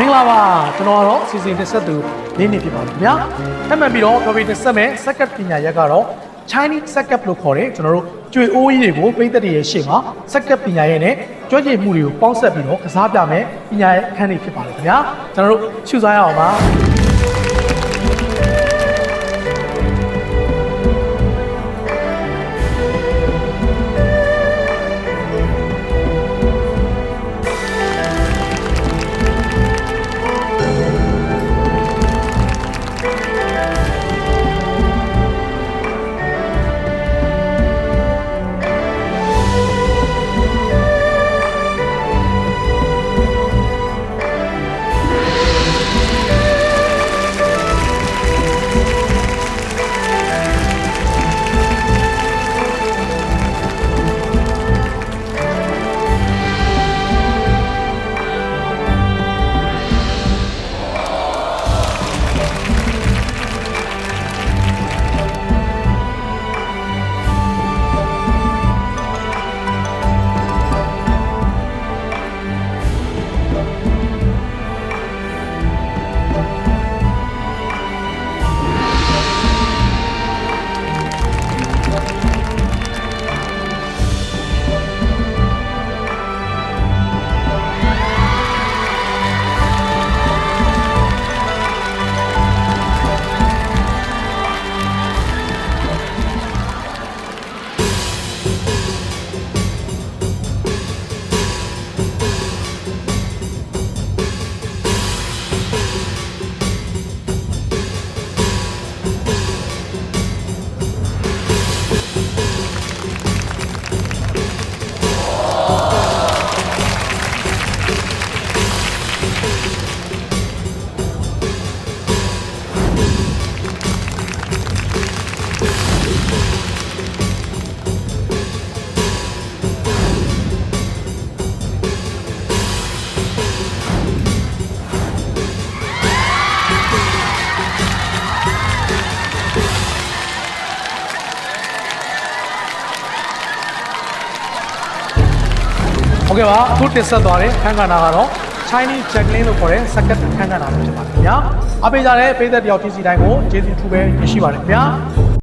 မင်္ဂလာပါကျွန်တော်ကတော့စီစဉ်တက်ဆက်သူလေးနေဖြစ်ပါတယ်ခင်ဗျာထပ်မံပြီးတော့တော်ပြီတက်ဆက်မဲ့စက္ကပ်ပညာရက်ကတော့ Chinese စက္ကပ်လို့ခေါ်တယ်ကျွန်တော်တို့ကျွေအိုးကြီးတွေကိုပိတ်သက်တွေရဲ့ရှေ့မှာစက္ကပ်ပညာရက်နဲ့ကြွကြည်မှုတွေကိုပေါင်းစပ်ပြီးတော့ကစားပြမယ်ပညာရက်အခန်းလေးဖြစ်ပါတယ်ခင်ဗျာကျွန်တော်တို့ရှုစားရအောင်ပါ ဟုတ်ကဲ့ပါအခုတင်ဆက်သွားတဲ့ခန်းကဏ္ဍကတော့ Chinese juggling လို့ခေါ်တဲ့စက္ကပ်ခန်းကဏ္ဍပဲဖြစ်ပါတယ်ခင်ဗျာအပေးကြတဲ့ပေးသက်တယောက်ချင်းစီတိုင်းကိုကျေးဇူးထူးပဲရရှိပါတယ်ခင်ဗျာ